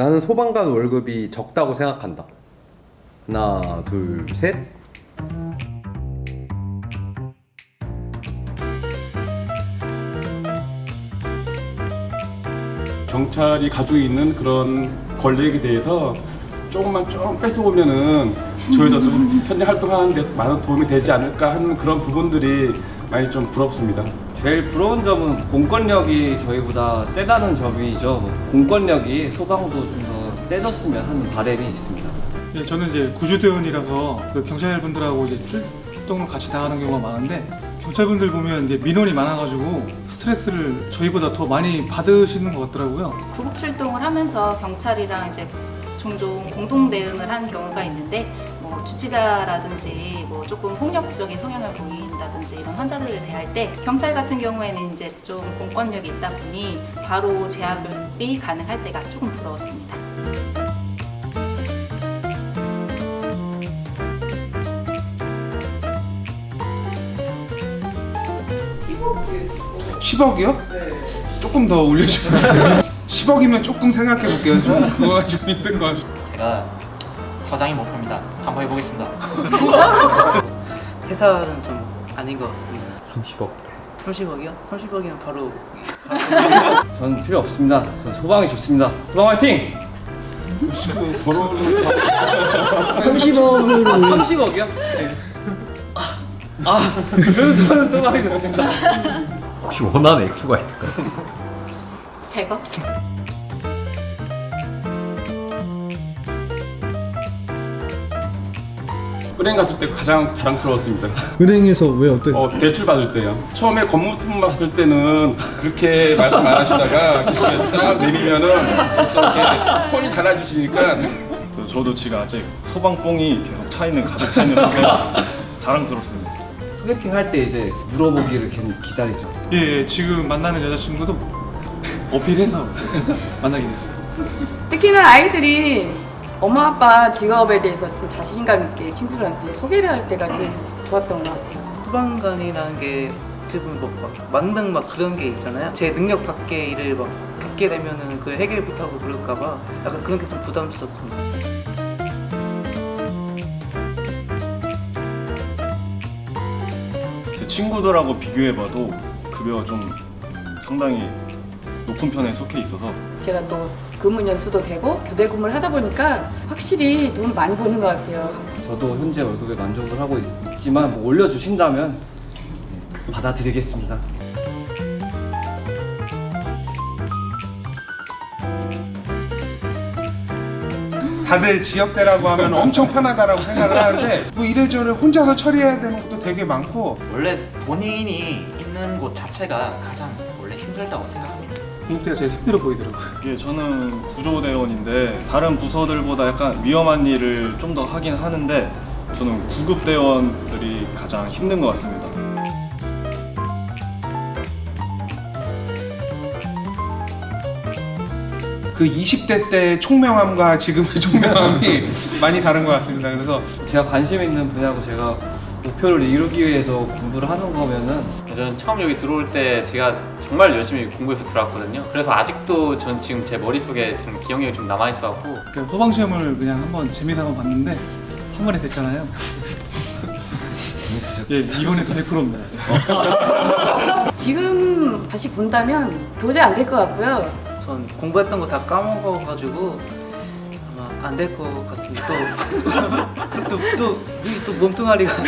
나는 소방관 월급이 적다고 생각한다. 하나, 둘, 셋. 경찰이 가지고 있는 그런 권력에 대해서 조금만 좀 뺏어오면은 저희도 좀 현장 활동하는데 많은 도움이 되지 않을까 하는 그런 부분들이 많이 좀 부럽습니다. 제일 부러운 점은 공권력이 저희보다 세다는 점이죠. 뭐 공권력이 소방도 좀 더 세졌으면 하는 바람이 있습니다. 예, 저는 이제 구조대원이라서 그 경찰분들하고 이제 출동을 같이 나가는 경우가 많은데 경찰분들 보면 이제 민원이 많아가지고 스트레스를 저희보다 더 많이 받으시는 것 같더라고요. 구급 출동을 하면서 경찰이랑 이제 종종 공동 대응을 하는 경우가 있는데 뭐 주치자라든지 뭐 조금 폭력적인 성향을 보인다든지 이런 환자들을 대할 때 경찰 같은 경우에는 이제 좀 공권력이 있다 보니 바로 제압이 가능할 때가 조금 부러웠습니다. 네. 10억이요? 조금 더 올려주세요. 10억이면 조금 생각해 볼게요. 좀 그거가 좀 힘든 것 같아요. 제가 서장이 목표입니다. 한번 해보겠습니다. 퇴사는 좀 아닌 것 같습니다. 30억. 30억이요? 30억이면 바로 전 필요 없습니다. 전 소방이 좋습니다. 소방 화이팅! 벌어오는 30억으로 30억이요? 아, 아, 그래도 저는 소방이 좋습니다. 혹시 원하는 액수가 있을까요? 100억? 은행 갔을 때 가장 자랑스러웠습니다. 은행에서 왜 어떤 어, 대출 받을 때요. 처음에 건물수만 받을 때는 그렇게 말씀 안 하시다가 이렇게 딱 내리면은 또 이렇게 톤이 달라지시니까 그 저도 지금 아직 소방뽕이 계속 차 있는 가득 차 있는 상태라 자랑스럽습니다. 소개팅 할 때 이제 물어보기를 괜히 기다리죠. 예, 예, 지금 만나는 여자친구도 어필해서 만나게 됐어요. 특히나 아이들이 엄마 아빠 직업에 대해서 좀 자신감 있게 친구들한테 소개를 할 때가 제일 좋았던 것 같아요. 소방관이라는 게 어떻게 보면 뭐 막 만능 막 그런 게 있잖아요. 제 능력 밖의 일을 막 겪게 되면은 그걸 해결 못하고 그럴까봐 약간 그런 게 좀 부담스럽습니다. 제 친구들하고 비교해봐도 급여가 좀 상당히 높은 편에 속해 있어서 제가 또 근무 연수도 되고 교대 근무를 하다 보니까 확실히 돈 많이 버는 것 같아요. 저도 현재 월급에 만족을 하고 있, 있지만 뭐 올려주신다면 받아드리겠습니다. 다들 지역대라고 하면 엄청 편하다라고 생각을 하는데 뭐 이래저래 혼자서 처리해야 되는 것도 되게 많고 원래 본인이 있는 곳 자체가 가장 원래 힘들다고 생각합니다. 구급대가 제일 힘들어 보이더라고요. 이게 저는 구조대원인데 다른 부서들보다 약간 위험한 일을 좀 더 하긴 하는데 저는 구급대원들이 가장 힘든 것 같습니다. 그 20대 때 총명함과 지금의 총명함이 많이 다른 것 같습니다. 그래서 제가 관심 있는 분야고 제가 목표를 이루기 위해서 공부를 하는 거면은 저는 처음 여기 들어올 때 제가 정말 열심히 공부해서 들어왔거든요. 그래서 아직도 전 지금 제 머릿속에 좀 기억력이 좀 남아있어갖고 그냥 소방 시험을 그냥 한번 재미삼아 봤는데 한 번에 됐잖아요. 예, 이번에도 100%입니다. 지금 다시 본다면 도저히 안 될 것 같고요. 전 공부했던 거 다 까먹어가지고 아마 안 될 것 같습니다. 또 또 또또 몸뚱아리가 또